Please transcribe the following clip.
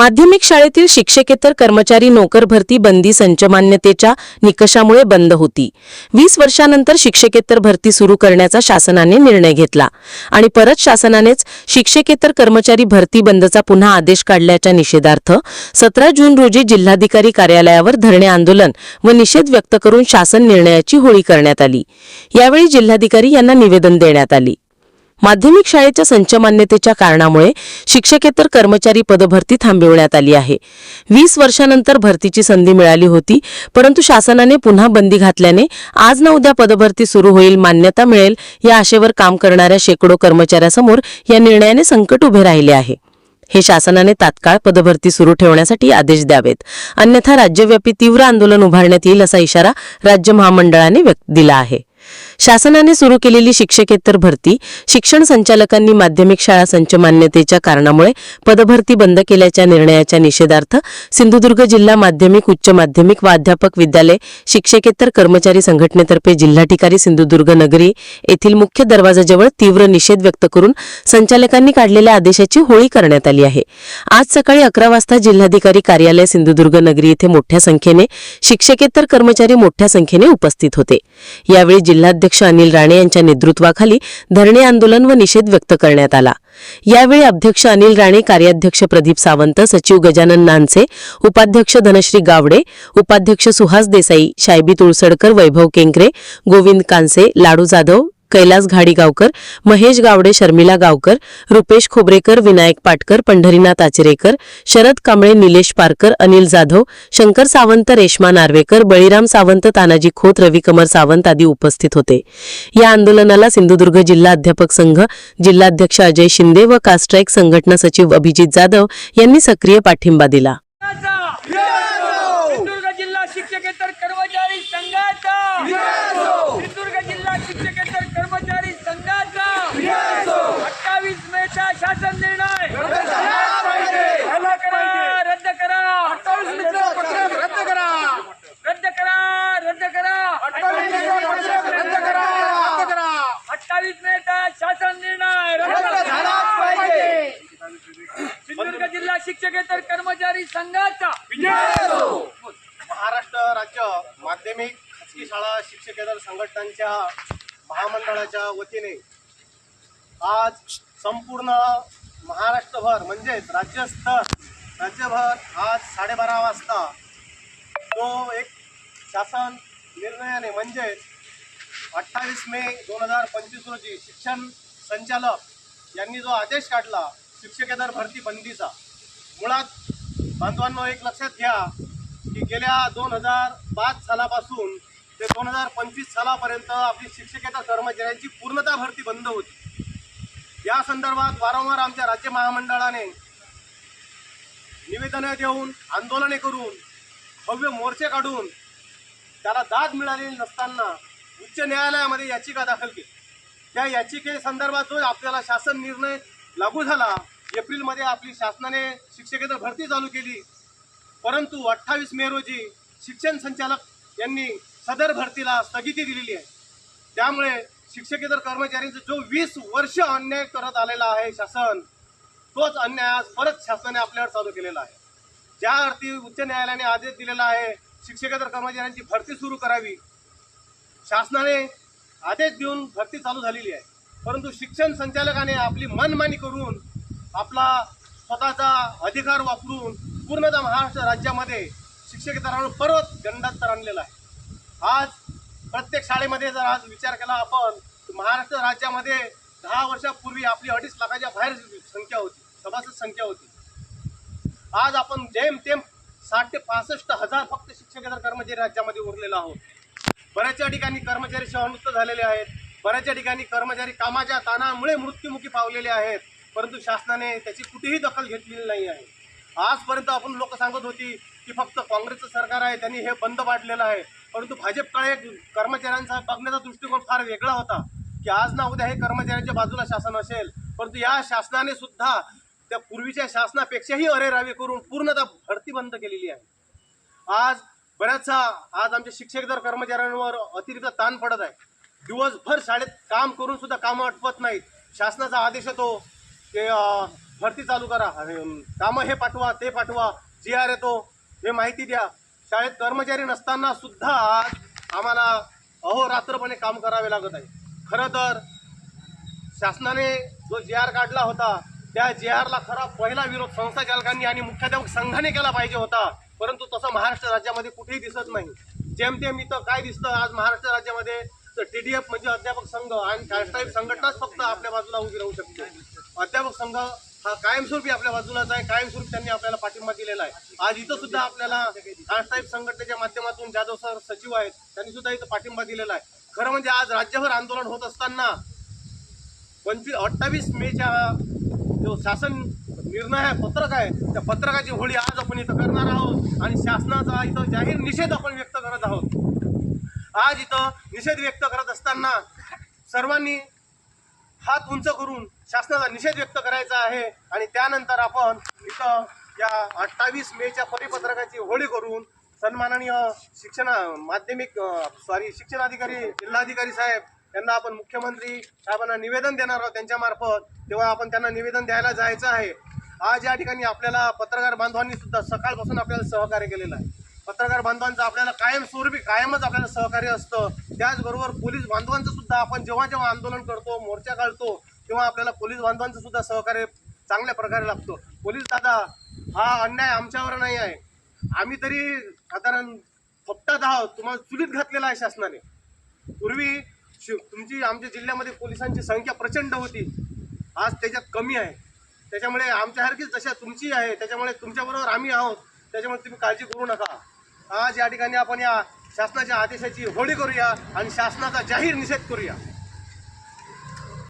माध्यमिक शाळेतील शिक्षकेतर कर्मचारी नोकर भरती बंदी संचमान्यतेच्या निकषामुळे बंद होती. वीस वर्षानंतर शिक्षकेतर भरती सुरू करण्याचा शासनाने निर्णय घेतला आणि परत शासनानेच शिक्षकेतर कर्मचारी भरती बंदचा पुन्हा आदेश काढल्याच्या निषेधार्थ सतरा जून रोजी जिल्हाधिकारी कार्यालयावर धरणे आंदोलन व निषेध व्यक्त करून शासन निर्णयाची होळी करण्यात आली. यावेळी जिल्हाधिकारी यांना निवेदन देण्यात आली. माध्यमिक शाळेच्या संचमान्यतेच्या कारणामुळे शिक्षकेतर कर्मचारी पदभरती थांबविण्यात आली आहे. वीस वर्षानंतर भरतीची संधी मिळाली होती परंतु शासनाने पुन्हा बंदी घातल्याने आज ना उद्या पदभरती सुरू होईल मान्यता मिळेल या आशेवर काम करणाऱ्या शेकडो कर्मचाऱ्यासमोर या निर्णयाने संकट उभे राहिले आहे. हे शासनाने तात्काळ पदभरती सुरू ठेवण्यासाठी आदेश द्यावेत. अन्यथा राज्यव्यापी तीव्र आंदोलन उभारण्यात येईल असा इशारा राज्य महामंडळाने व्यक्त दिला आहे. शासनाने सुरू केलेली शिक्षकेतर भरती शिक्षण संचालकांनी माध्यमिक शाळा संच मान्यतेच्या कारणामुळे पदभरती बंद केल्याच्या निर्णयाच्या निषेधार्थ सिंधुदुर्ग जिल्हा माध्यमिक उच्च माध्यमिक व अध्यापक विद्यालय शिक्षकेतर कर्मचारी संघटनेतर्फे जिल्हाधिकारी सिंधुदुर्ग नगरी येथील मुख्य दरवाजाजवळ तीव्र निषेध व्यक्त करून संचालकांनी काढलेल्या आदेशाची होळी करण्यात आली आहे. आज सकाळी अकरा वाजता जिल्हाधिकारी कार्यालय सिंधुदुर्ग नगरी येथे मोठ्या संख्येने शिक्षकेतर कर्मचारी मोठ्या संख्येने उपस्थित होते. यावेळी जिल्हाध्यक्ष अनिल राणे यांच्या नेतृत्वाखाली धरणे आंदोलन व निषेध व्यक्त करण्यात आला. यावेळी अध्यक्ष अनिल राणे कार्याध्यक्ष प्रदीप सावंत सचिव गजानन नानसे उपाध्यक्ष धनश्री गावडे उपाध्यक्ष सुहास देसाई शायबी तुळसडकर वैभव केंकरे गोविंद कांसे लाडू जाधव कैलास घाडीगावकर महेश गावडे शर्मिला गावकर रुपेश खोबरेकर विनायक पाटकर पंढरीनाथ आचरेकर शरद कांबळे निलेश पारकर अनिल जाधव शंकर सावंत रेश्मा नार्वेकर बळीराम सावंत तानाजी खोत रविकमर सावंत आदी उपस्थित होते. या आंदोलनाला सिंधुदुर्ग जिल्हा अध्यापक संघ जिल्हाध्यक्ष अजय शिंदे व कास्ट्राईक संघटना सचिव अभिजित जाधव यांनी सक्रिय पाठिंबा दिला संघाचा सिंधुदुर्ग जिल्हा शिक्षकेतर कर्मचारी संघाचा सिंधुदुर्ग जिल्हा शिक्षकेतर कर्मचारी संघाचा अठ्ठावीस मेचा शासन निर्णय रद्द करा रद्द करा रद्द करा रद्द करा रद्द करा अठ्ठावीस मेचा शासन निर्णय रद्द झालाच सिंधुदुर्ग जिल्हा शिक्षकेतर कर्मचारी संघाचा महाराष्ट्र राज्य माध्यमिक खाजगी शाळा शिक्षकेतर संघटनांच्या महामंडळाच्या वतीने. आज संपूर्ण महाराष्ट्रभर म्हणजेच राज्यस्तर राज्यभर आज साडेबारा वाजता तो एक शासन निर्णयाने म्हणजेच अठ्ठावीस मे दोन हजार पंचवीस रोजी शिक्षण संचालक यांनी जो आदेश काढला शिक्षकेतर भरती बंदीचा. मुळात बांधवांनो एक लक्षात घ्या की गेल्या दोन हजार पाच सालापासून ते दोन हजार पंचवीस सालापर्यंत आपली शिक्षकेतर कर्मचाऱ्यांची पूर्णतः भरती बंद होती. या संदर्भात वारंवार आमच्या राज्य महामंडळाने निवेदनं देऊन आंदोलने करून भव्य मोर्चे काढून त्याला दाद मिळालेली नसताना उच्च न्यायालयामध्ये याचिका दाखल केली. त्या याचिकेसंदर्भात जो आपल्याला शासन निर्णय लागू झाला. एप्रिलमध्ये आपली शासनाने शिक्षकेतर भरती चालू केली. परंतु अठ्ठावीस मे रोजी शिक्षण संचालक यांनी सदर भरतीला स्थगिती दिलेली आहे. त्यामुळे शिक्षकेतर कर्मचाऱ्यांचा जो वीस वर्ष अन्याय करत आलेला आहे शासन तोच अन्याय आज परत शासनाने आपल्यावर चालू केलेला आहे. ज्या अर्थी उच्च न्यायालयाने आदेश दिलेला आहे शिक्षकेतर कर्मचाऱ्यांची भरती सुरू करावी. शासनाने आदेश देऊन भरती चालू झालेली आहे. परंतु शिक्षण संचालकाने आपली मनमानी करून आपला स्वतःचा अधिकार वापरून पूर्णतः महाराष्ट्र राज्यामध्ये शिक्षकेतरांवर परत गंडांतर आणलेला आहे. आज प्रत्येक शाळेमध्ये जर आज विचार केला आपण महाराष्ट्र राज्यामध्ये दहा वर्षापूर्वी आपली अडीच लाखाच्या बाहेर संख्या होती सभासद संख्या होती. आज आपण जेम तेम साठ ते पासष्ट हजार फक्त शिक्षकेतर कर्मचारी राज्यामध्ये उरलेलो आहोत. बऱ्याचशा ठिकाणी कर्मचारी सेवानिवृत्त झालेले आहेत. बऱ्याचशा ठिकाणी कर्मचारी कामाच्या ताणामुळे मृत्युमुखी पावलेले आहेत. परंतु शासनाने त्याची कुठेही दखल घेतलेली नाही आहे. आजपर्यंत आपण लोक सांगत होती की फक्त काँग्रेसचं सरकार आहे त्यांनी हे बंद पाडलेलं आहे. परंतु भाजपकडे कर्मचाऱ्यांचा बघण्याचा दृष्टिकोन फार वेगळा होता की आज ना उद्या हे कर्मचाऱ्यांच्या बाजूला शासन असेल. परंतु या शासनाने सुद्धा त्या पूर्वीच्या शासनापेक्षाही अरेरावी करून पूर्णतः भरती बंद केलेली आहे. आज बऱ्याचसा आज आमच्या जर कर्मचाऱ्यांवर अतिरिक्त ताण पडत आहे दिवसभर शाळेत काम करून सुद्धा कामं आटपत नाहीत. शासनाचा आदेश येतो ते भरती चालू करा. कामं हे पाठवा ते पाठवा जी आर येतो हे माहिती द्या. शाळेत कर्मचारी नसताना सुद्धा आज आम्हाला अहोरात्रपणे काम करावे लागत आहे. खरं तर शासनाने जो जे आर काढला होता त्या जे आरला खरा पहिला विरोध संस्था चालकांनी आणि मुख्याध्यापक संघाने केला पाहिजे होता. परंतु तसं महाराष्ट्र राज्यामध्ये कुठेही दिसत नाही. जेमतेम इथं काय दिसतं आज महाराष्ट्र राज्यामध्ये तर टी डी एफ म्हणजे अध्यापक संघ आणि संघटनाच फक्त आपल्या बाजूला उभी राहू शकते. अध्यापक संघ हा कायमस्वरूपी आपल्या बाजूलाच आहे कायमस्वरूपी त्यांनी आपल्याला पाठिंबा दिलेला आहे. आज इथं सुद्धा आपल्याला कास्टाईप संघटनेच्या माध्यमातून जाधव सर सचिव आहेत त्यांनी सुद्धा इथं पाठिंबा दिलेला आहे. खरं म्हणजे आज राज्यभर आंदोलन होत असताना पंचवीस अठ्ठावीस मेच्या जो शासन निर्णय आहे पत्रक आहे त्या पत्रकाची होळी आज आपण इथं करणार आहोत आणि शासनाचा इथं जाहीर निषेध आपण व्यक्त करत आहोत. आज इथं निषेध व्यक्त करत असताना सर्वांनी हात उंच करून शासनाचा निषेध व्यक्त करायचा आहे आणि त्यानंतर आपण इथं या अठ्ठावीस मेच्या परिपत्रकाची होळी करून सन्माननीय शिक्षण माध्यमिक सॉरी शिक्षणाधिकारी जिल्हाधिकारी साहेब यांना आपण मुख्यमंत्री साहेबांना निवेदन देणार आहोत त्यांच्या मार्फत तेव्हा आपण त्यांना निवेदन द्यायला जायचं आहे. आज या ठिकाणी आपल्याला पत्रकार बांधवांनी सुद्धा सकाळपासून आपल्याला सहकार्य केलेलं आहे. पत्रकार बांधवांचं आपल्याला कायम स्वरूपी कायमच आपल्याला सहकार्य असतं. त्याचबरोबर पोलीस बांधवांचं सुद्धा आपण जेव्हा जेव्हा आंदोलन करतो मोर्चा काढतो तेव्हा आपल्याला पोलीस बांधवांचं सुद्धा सहकार्य चांगल्या प्रकारे लागतो. पोलीस दादा हा अन्याय आमच्यावर नाही आहे. आम्ही तरी साधारण फपटात आहोत. तुम्हाला चुलीत घातलेला आहे शासनाने. पूर्वी तुमची आमच्या जिल्ह्यामध्ये पोलिसांची संख्या प्रचंड होती. आज त्याच्यात कमी आहे. त्याच्यामुळे आमच्यासारखीच जशा तुमची आहे त्याच्यामुळे तुमच्याबरोबर आम्ही आहोत. त्याच्यामुळे तुम्ही काळजी करू नका. आज या ठिकाणी आपण या शासनाच्या आदेशाची होळी करूया आणि शासनाचा जाहीर निषेध करूया.